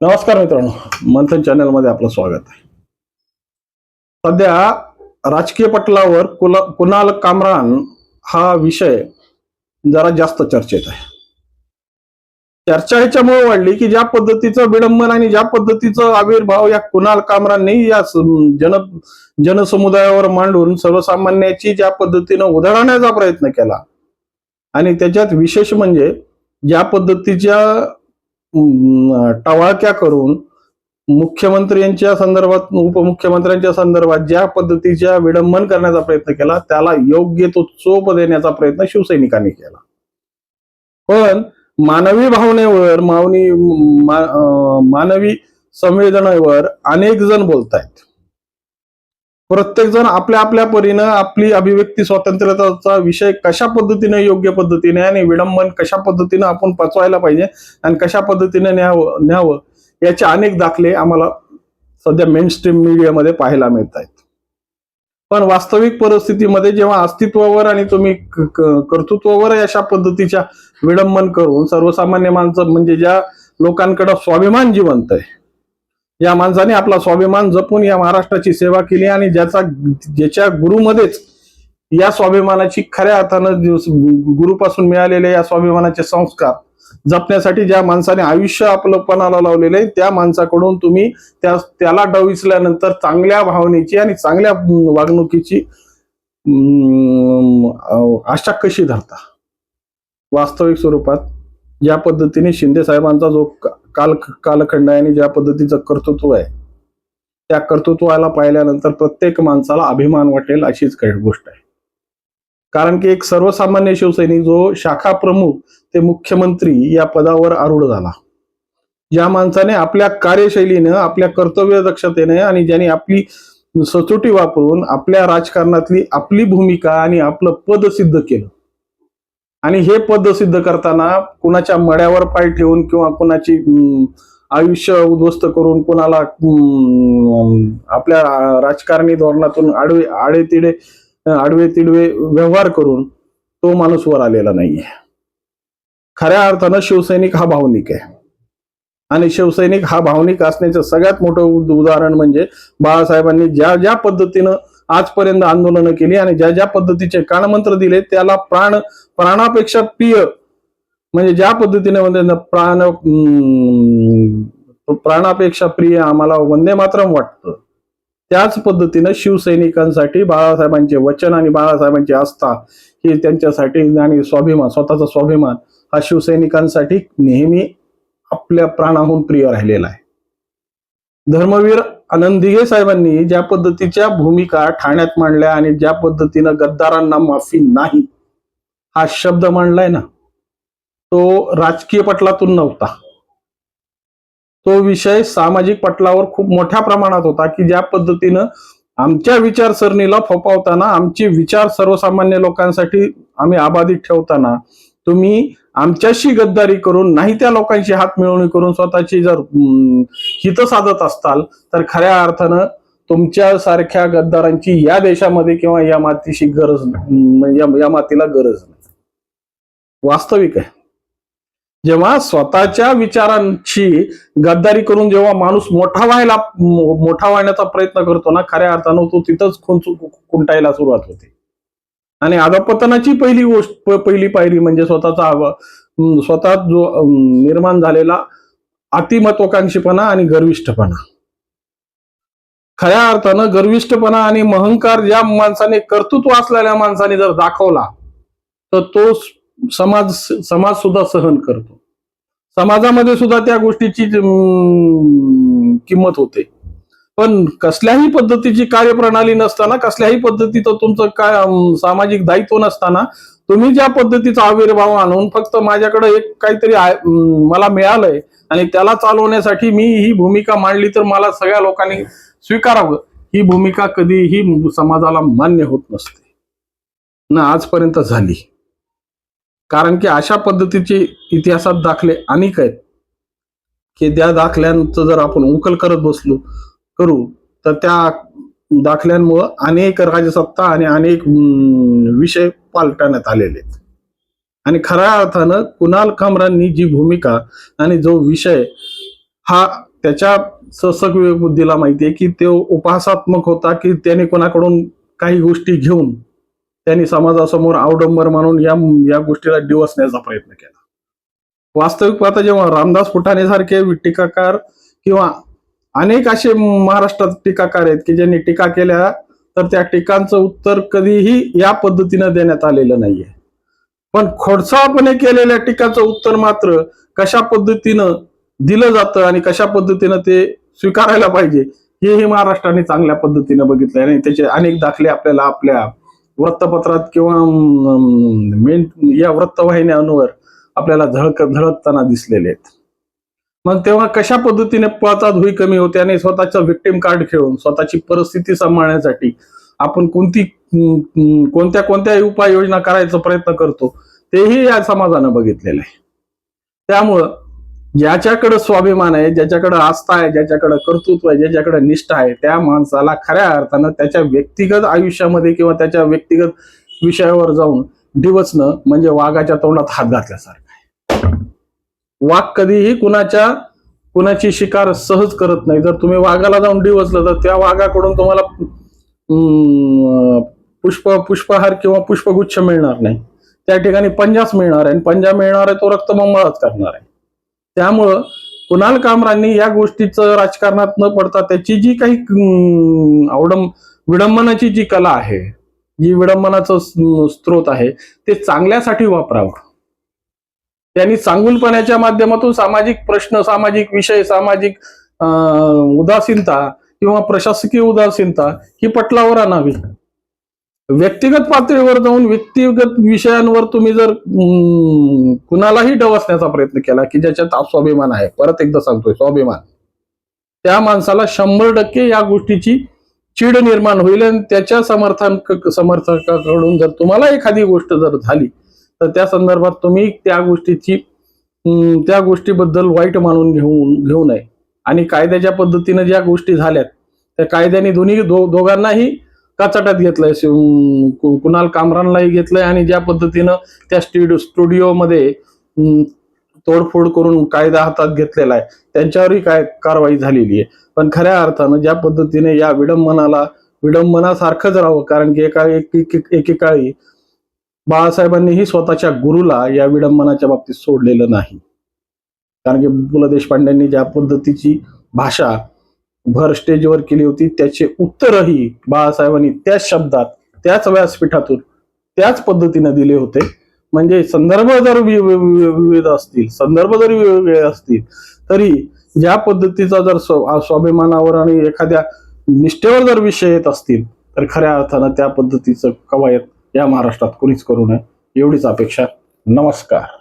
नमस्कार मित्रांनो मंथन चॅनलमध्ये आपलं स्वागत आहे. सध्या राजकीय पटलावर कुला कुणाल कामरान हा विषय जरा जास्त चर्चेत आहे. चर्चा ह्याच्यामुळे वाढली की ज्या पद्धतीचं विडंबन आणि ज्या पद्धतीचं आविर्भाव या कुणाल कामरांनी या जन जनसमुदायावर मांडून सर्वसामान्याची ज्या पद्धतीनं उधळण्याचा प्रयत्न केला आणि त्याच्यात विशेष म्हणजे ज्या पद्धतीच्या टवाळक्या करून मुख्यमंत्र्यांच्या संदर्भात उपमुख्यमंत्र्यांच्या संदर्भात ज्या पद्धतीच्या विडंबन करण्याचा प्रयत्न केला त्याला योग्य तो चोप देण्याचा प्रयत्न शिवसैनिकांनी केला. पण मानवी भावनेवर मावनी मा- मानवी संवेदनेवर अनेक जण बोलत प्रत्येकजण आपल्या आपल्या परीनं आपली अभिव्यक्ती स्वातंत्र्याचा विषय कशा पद्धतीने योग्य पद्धतीने आणि विडंबन कशा पद्धतीने आपण पचवायला पाहिजे आणि कशा पद्धतीने न्यावं न्यावं याचे अनेक दाखले आम्हाला सध्या मेन स्ट्रीम मीडियामध्ये पाहायला मिळत आहेत पण वास्तविक परिस्थितीमध्ये जेव्हा अस्तित्वावर आणि तुम्ही कर्तृत्वावर अशा पद्धतीच्या विडंबन करून सर्वसामान्य माणसं म्हणजे ज्या लोकांकडे स्वाभिमान जिवंत आहे या माणसाने आपला स्वाभिमान जपून या महाराष्ट्राची सेवा केली आणि ज्याचा ज्याच्या गुरुमध्येच या स्वाभिमानाची खऱ्या अर्थानं दिवस- गुरुपासून मिळालेले या स्वाभिमानाचे संस्कार जपण्यासाठी ज्या माणसाने आयुष्य आपलं पणाला लावलेलं आहे त्या माणसाकडून तुम्ही त्या त्याला डविसल्यानंतर चांगल्या भावनेची आणि चांगल्या वागणुकीची आशा कशी धरता? वास्तविक स्वरूपात ज्या पद्धतीने शिंदे साहेबांचा जो काल कालखंड आणि ज्या पद्धतीचं कर्तृत्व आहे त्या कर्तृत्वाला पाहिल्यानंतर प्रत्येक माणसाला अभिमान वाटेल अशीच काही गोष्ट आहे. कारण की एक सर्वसामान्य शिवसैनिक जो शाखा प्रमुख ते मुख्यमंत्री या पदावर आरूढ झाला. ज्या माणसाने आपल्या कार्यशैलीनं आपल्या कर्तव्य दक्षतेने आणि ज्यांनी आपली सचोटी वापरून आपल्या राजकारणातली आपली भूमिका आणि आपलं पद सिद्ध केलं आणि हे पद सिद्ध करताना कुणाच्या मड्यावर पाय ठेवून किंवा कुणाची आयुष्य उद्ध्वस्त करून कुणाला अं, आपल्या राजकारणी धोरणातून आडवे आडे तिडे आडवे तिडवे व्यवहार करून तो माणूस वर आलेला नाहीये. खऱ्या अर्थानं शिवसैनिक हा भावनिक आहे. आणि शिवसैनिक हा भावनिक असण्याचं सगळ्यात मोठं उद- उदाहरण म्हणजे बाळासाहेबांनी ज्या ज्या पद्धतीनं आजपर्यंत आंदोलनं केली आणि ज्या ज्या पद्धतीचे कानमंत्र दिले त्याला प्राण प्राणापेक्षा प्रिय म्हणजे ज्या पद्धतीने म्हणजे प्राण अं, प्राणापेक्षा प्रिय आम्हाला वंदे मातरम वाटतं त्याच पद्धतीनं शिवसैनिकांसाठी बाळासाहेबांचे वचन आणि बाळासाहेबांची आस्था ही त्यांच्यासाठी आणि स्वाभिमान स्वतःचा स्वाभिमान हा शिवसैनिकांसाठी नेहमी आपल्या प्राणाहून प्रिय राहिलेला आहे. धर्मवीर आनंद साहेबांनी ज्या पद्धतीच्या भूमिका ठाण्यात मांडल्या आणि ज्या पद्धतीनं गद्दारांना माफी नाही हा शब्द मांडलाय ना तो राजकीय पटलातून नव्हता. तो विषय सामाजिक पटलावर खूप मोठ्या प्रमाणात होता की ज्या पद्धतीनं आमच्या विचारसरणीला फोपावताना आमचे विचार सर्वसामान्य लोकांसाठी आम्ही आबाधित ठेवताना तुम्ही आमच्याशी गद्दारी करून नाही त्या लोकांशी हात मिळवणी करून स्वतःची जर अं, हित साधत असताल तर खऱ्या अर्थानं तुमच्या सारख्या गद्दारांची या देशामध्ये किंवा या मातीशी गरज या या मातीला गरज नाही. वास्तविक आहे. जेव्हा स्वतःच्या विचारांची गद्दारी करून जेव्हा माणूस मोठा व्हायला मोठा व्हायचा प्रयत्न करतो ना खऱ्या अर्थानं तो तिथंच खुंच खुंटायला सुरुवात होते. आणि अधपतनाची पहिली गोष्ट पहिली पायरी म्हणजे स्वतःचा स्वतः जो निर्माण झालेला अतिमत्वाकांक्षीपणा आणि गर्विष्ठपणा. खऱ्या अर्थानं गर्विष्ठपणा आणि महंकार ज्या माणसाने कर्तृत्व असलेल्या माणसाने जर दाखवला तर तो समाज समाज सुद्धा सहन करतो. समाजामध्ये सुद्धा त्या गोष्टीची किंमत होते. पण कसल्याही पद्धतीची कार्यप्रणाली नसताना कसल्याही पद्धतीचं तुमचं काय सामाजिक दायित्व नसताना तुम्ही ज्या पद्धतीचा आविर्भाव आणून फक्त माझ्याकडे एक काहीतरी मला मिळालंय आणि त्याला चालवण्यासाठी मी ही भूमिका मांडली तर मला सगळ्या लोकांनी स्वीकारावं. ही भूमिका कधीही समाजाला मान्य होत नसते. ना आजपर्यंत झाली. कारण की अशा पद्धतीचे इतिहासात दाखले अनेक आहेत. की त्या दाखल्यांचं जर आपण उकल करत बसलो करू तर त्या दाखल्यांमुळं अनेक राजसत्ता आणि अनेक विषय पालटण्यात आलेले आहेत. आणि खऱ्या अर्थानं कुणाल कामरांनी जी भूमिका आणि जो विषय हा त्याच्या ससक बुद्धीला बुद्धीला आहे की तो उपहासात्मक होता की त्याने कोणाकडून काही गोष्टी घेऊन त्यांनी समाजासमोर अवडंबर मानून या या गोष्टीला डिवसण्याचा प्रयत्न केला. वास्तविक पाहता जेव्हा रामदास फुटाणे सारखे टीकाकार किंवा अनेक असे महाराष्ट्रात टीकाकार आहेत की ज्यांनी टीका केल्या तर त्या टीकांचं उत्तर कधीही या पद्धतीनं देण्यात आलेलं नाहीये. पण खोडसाळपणे केलेल्या टीकाचं उत्तर मात्र कशा पद्धतीनं दिलं जातं आणि कशा पद्धतीनं ते स्वीकारायला पाहिजे हेही महाराष्ट्राने चांगल्या पद्धतीनं बघितलं आणि त्याचे अनेक दाखले आपल्याला आपल्या वृत्तपत्रात किंवा मेन या वृत्तवाहिन्यांवर आपल्याला झळक झळकताना दिसलेले आहेत. मग तेव्हा कशा पद्धतीने पळता धुई कमी होते आणि स्वतःचं विक्टिम कार्ड खेळून स्वतःची परिस्थिती सांभाळण्यासाठी आपण कोणती कोणत्या कोणत्या उपाययोजना करायचा प्रयत्न करतो तेही या समाजानं बघितलेलं आहे. त्यामुळं ज्याच्याकडे स्वाभिमान आहे ज्याच्याकडे आस्था आहे ज्याच्याकडे कर्तृत्व आहे ज्याच्याकडे निष्ठा आहे त्या माणसाला खऱ्या अर्थानं त्याच्या व्यक्तिगत आयुष्यामध्ये किंवा त्याच्या व्यक्तिगत विषयावर जाऊन डिवचणं म्हणजे वाघाच्या तोंडात हात घातल्यासारखं. वाघ कधीही कुणाच्या कुणाची शिकार सहज करत नाही. जर तुम्ही वाघाला जाऊन डिवचलं तर त्या वाघाकडून तुम्हाला पुष्प पुष्पहार किंवा पुष्पगुच्छ मिळणार नाही. त्या ठिकाणी पंजाच मिळणार आहे. आणि पंजा मिळणार आहे तो रक्तबंबाळच करणार आहे. त्यामुळं कुणाल कामरांनी या गोष्टीचं राजकारणात न पडता त्याची जी काही अं, विडंबनाची जी कला आहे जी विडंबनाचं स्रोत आहे ते चांगल्यासाठी वापरावं. त्यांनी चांगुलपणाच्या माध्यमातून सामाजिक प्रश्न सामाजिक विषय सामाजिक अं, उदासीनता किंवा प्रशासकीय उदासीनता ही पटलावर आणावी. व्यक्तिगत पातळीवर जाऊन व्यक्तिगत विषयांवर तुम्ही जर अं, कुणालाही डवसण्याचा प्रयत्न केला की ज्याच्यात स्वाभिमान आहे परत एकदा सांगतोय स्वाभिमान. त्या माणसाला शंभर टक्के या गोष्टीची चीड निर्माण होईल आणि त्याच्या समर्थन समर्थकाकडून जर तुम्हाला एखादी गोष्ट जर झाली तर त्या संदर्भात तुम्ही त्या गोष्टीची त्या गोष्टीबद्दल वाईट मानून घेऊन घेऊ नये. आणि कायद्याच्या पद्धतीनं ज्या गोष्टी झाल्यात त्या कायद्याने दोन्ही दो दोघांनाही काचाट्यात घेतलंय कुणाल कामरानलाही घेतलंय आणि ज्या पद्धतीनं त्या स्टुडिओ स्टुडिओमध्ये तोडफोड करून कायदा हातात घेतलेला आहे त्यांच्यावरही काय कारवाई झालेली आहे. पण खऱ्या अर्थानं ज्या पद्धतीने या विडंबनाला विडंबनासारखंच राहावं कारण की एका एक- एक- एकेकाळी बाळासाहेबांनीही स्वतःच्या गुरुला या विडंबनाच्या बाबतीत सोडलेलं नाही. कारण की पु ल देशपांड्यांनी ज्या पद्धतीची भाषा भर स्टेजवर केली होती त्याचे उत्तरही बाळासाहेबांनी त्याच शब्दात त्याच व्यासपीठातून त्याच पद्धतीने दिले होते. म्हणजे संदर्भ जर विविध असतील संदर्भ जरी वेगवेगळे असतील तरी ज्या पद्धतीचा जर स्वाभिमानावर आणि एखाद्या निष्ठेवर जर विषय येत असतील तर खऱ्या अर्थानं त्या पद्धतीचं कवायत या महाराष्ट्रात कोणीच करू नये. एवढीच अपेक्षा. नमस्कार.